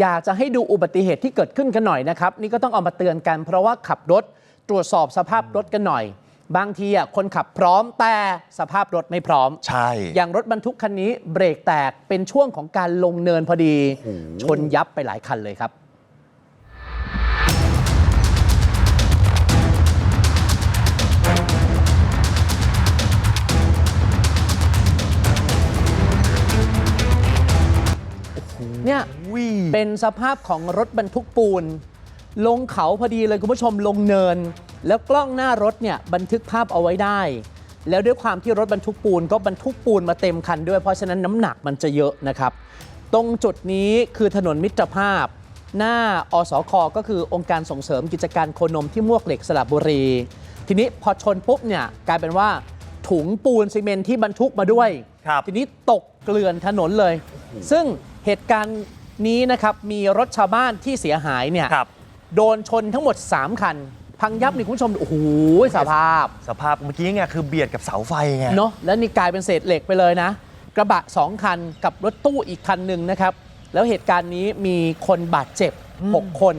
อยากจะให้ดูอุบัติเหตุที่เกิดขึ้นกันหน่อยนะครับ นี่ก็ต้องเอามาเตือนกัน เพราะว่าขับรถตรวจสอบสภาพรถกันหน่อย บางทีอะคนขับพร้อมแต่สภาพรถไม่พร้อม ใช่ อย่างรถบรรทุกคันนี้เบรกแตกเป็นช่วงของการลงเนินพอดี ชนยับไปหลายคันเลยครับ เนี่ยวิ เป็นสภาพของรถบรรทุกปูน ลงเขาพอดีเลยคุณผู้ชมลงเนิน แล้วกล้องหน้ารถเนี่ยบันทึกภาพเอาไว้ได้ แล้วด้วยความที่รถบรรทุกปูนก็บรรทุกปูนมาเต็มคันด้วย เพราะฉะนั้นน้ำหนักมันจะเยอะนะครับ ตรงจุดนี้คือถนนมิตรภาพ หน้าอสคก็คือองค์การส่งเสริมกิจการโคนมที่มวกเหล็กสระบุรี ทีนี้พอชนปุ๊บเนี่ยกลายเป็นว่าถุงปูนซีเมนต์ที่บรรทุกมาด้วยครับทีนี้ตกเกลื่อนถนนเลย ซึ่งเหตุการณ์ นี้นะครับมีรถชาวบ้านที่เสียหายเนี่ยครับ โดนชนทั้งหมด 3 คัน พังยับนี่คุณผู้ชมโอ้โหสภาพ สภาพเมื่อกี้ไงคือเบียดกับเสาไฟไง เนาะแล้วนี่กลายเป็นเศษเหล็กไปเลยนะ กระบะ 2 คันกับรถตู้อีกคันหนึ่งนะครับ แล้วเหตุการณ์นี้มีคนบาดเจ็บ 6 คน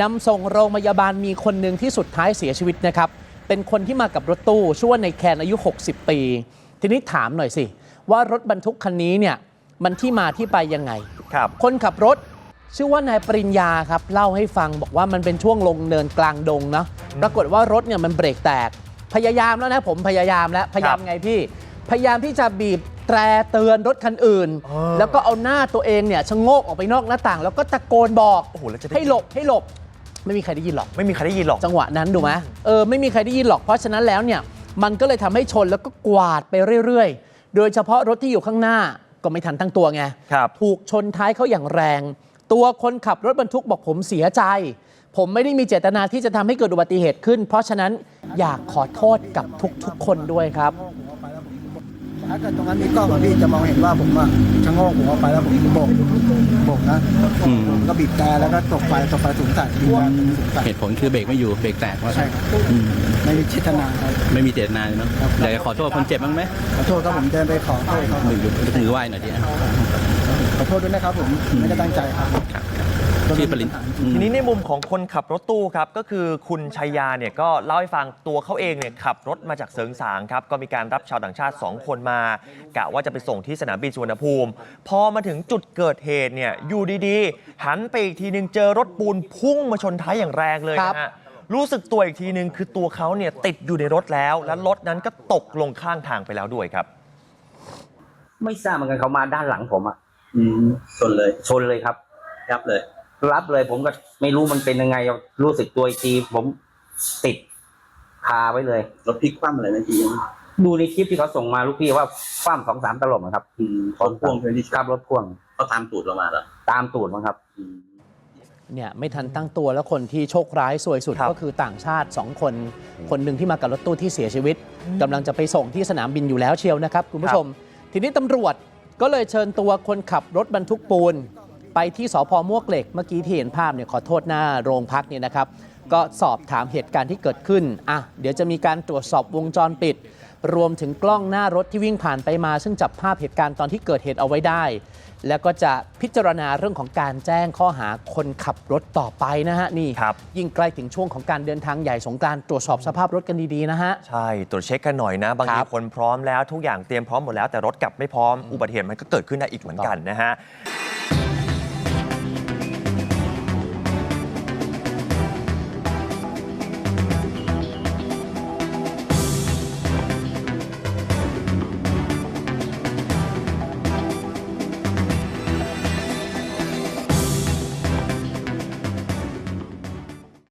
นำส่งโรงพยาบาลมีคนหนึ่งที่สุดท้ายเสียชีวิตนะครับ เป็นคนที่มากับรถตู้ชื่อว่าในแคนอายุ 60 ปี ทีนี้ถามหน่อยสิ ว่ารถบรรทุกคันนี้เนี่ยมันที่มาที่ไปยังไง ครับ คนขับรถ ชื่อว่านายปริญญาครับ เล่าให้ฟังบอกว่ามันเป็นช่วงลงเนินกลางดงนะปรากฏว่ารถเนี่ยมันเบรกแตก พยายามแล้วนะผมพยายามแล้วพยายามไงพี่ พยายามที่จะบีบแตรเตือนรถคันอื่นเออแล้วก็เอาหน้าตัวเองเนี่ยชะโงกออกไปนอกหน้าต่าง แล้วก็ตะโกนบอกโอ้โหแล้วจะได้ให้หลบให้หลบไม่มีใครได้ยินหรอก ไม่มีใครได้ยินหรอกจังหวะนั้นดูไหมเออไม่มีใครได้ยินหรอกเพราะฉะนั้นแล้วเนี่ยมันก็เลยทำให้ชนแล้วก็กวาดไปเรื่อย ๆ โดยเฉพาะรถที่อยู่ข้างหน้า ก็ไม่ทันตั้งตัวไง ครับ ถูกชนท้ายเขาอย่างแรง ตัวคนขับรถบรรทุกบอกผมเสียใจ ผมไม่ได้มีเจตนาที่จะทำให้เกิดอุบัติเหตุขึ้น เพราะฉะนั้นอยากขอโทษกับทุกๆ คนด้วยครับ ถ้าเกิดตรงนั้นมีกล้องอะพี่จะมองเห็นว่าผมอะชะโงกหัวไปแล้วผมโบกโบกนะผมก็บีบแต่แล้วก็ตกไฟตกไฟสูงใส่บีบแต่สูงใส่เหตุผลคือเบรกไม่อยู่เบรกแตกว่าใช่ครับอืมไม่ได้เจตนาครับ ไม่มีเจตนาเลยเนาะอยากจะขอโทษคนเจ็บบ้างไหมขอโทษครับผมเดินไปขอโทษเขาหนึ่งยกถือไหว้หน่อยดิขอโทษด้วยนะครับผมไม่ได้ตั้งใจครับ ครับชื่ อปรินอืมทีนี้ในมุมของคนขับรถตู้ครับก็คือคุณชัยยาเนี่ยก็เล่าให้ฟังตัวเขาเองเนี่ยขับรถมาจากเสริงสางครับก็มีการรับชาวต่างชาติ 2 คนมากะว่าจะไปส่งที่สนามบินสุวรรณภูมิ พอมาถึงจุดเกิดเหตุเนี่ยอยู่ดีๆ หันไปอีกทีนึงเจอรถปูนพุ่งมาชนท้ายอย่างแรงเลยครับนะฮะรู้สึกตัวอีกทีนึงคือตัวเขาเนี่ยติดอยู่ในรถแล้ว และรถนั้นก็ตกลงข้างทางไปแล้วด้วยครับ ไม่ทราบเหมือนกันเขามาด้านหลังผมอะอืมชนเลย ชนเลยครับยับเลย รับเลย ผมก็ไม่รู้มันเป็นยังไง รู้สึกตัวอีกทีผมติดคาไว้เลยรถพลิกคว่ำอะไรนะทีดูในคลิปที่เขาส่งมาลูกพี่ว่าคว่ำสองสามตลบอะครับอืมรถพ่วงเป็นที่ครับรถพ่วงเขาตามตูดเรามาเหรอตามตูดมั้งครับ อืม เนี่ยไม่ทันตั้งตัวแล้วคนที่โชคร้ายสวยสุดครับก็คือต่างชาติ 2 คน คนหนึ่งที่มากับรถตู้ที่เสียชีวิตกำลังจะไปส่งที่สนามบินอยู่แล้วเชียวนะครับ คุณผู้ชม ทีนี้ตำรวจก็เลยเชิญตัวคนขับรถบรรทุกปูน ไปที่สพมวกเหล็กเมื่อกี้ที่เห็นภาพเนี่ยขอโทษหน้าโรงพักเนี่ยนะครับ ก็สอบถามเหตุการณ์ที่เกิดขึ้นอะเดี๋ยวจะมีการตรวจสอบวงจรปิด รวมถึงกล้องหน้ารถที่วิ่งผ่านไปมา ซึ่งจับภาพเหตุการณ์ตอนที่เกิดเหตุเอาไว้ได้ แล้วก็จะพิจารณาเรื่องของการแจ้งข้อหาคนขับรถต่อไปนะฮะนี่ครับ ยิ่งใกล้ถึงช่วงของการเดินทางใหญ่สงกรารตรวจสอบสภาพรถกันดีๆนะฮะ ใช่ ตรวจเช็คกันหน่อยนะ บางคทีรับคนพร้อมแล้วทุกอย่างเตรียมพร้อมหมดแล้วแต่รถกลับไม่พร้อม อุบัติเหตุมันก็เกิดขึ้นได้อีกเหมือนกันนะฮะ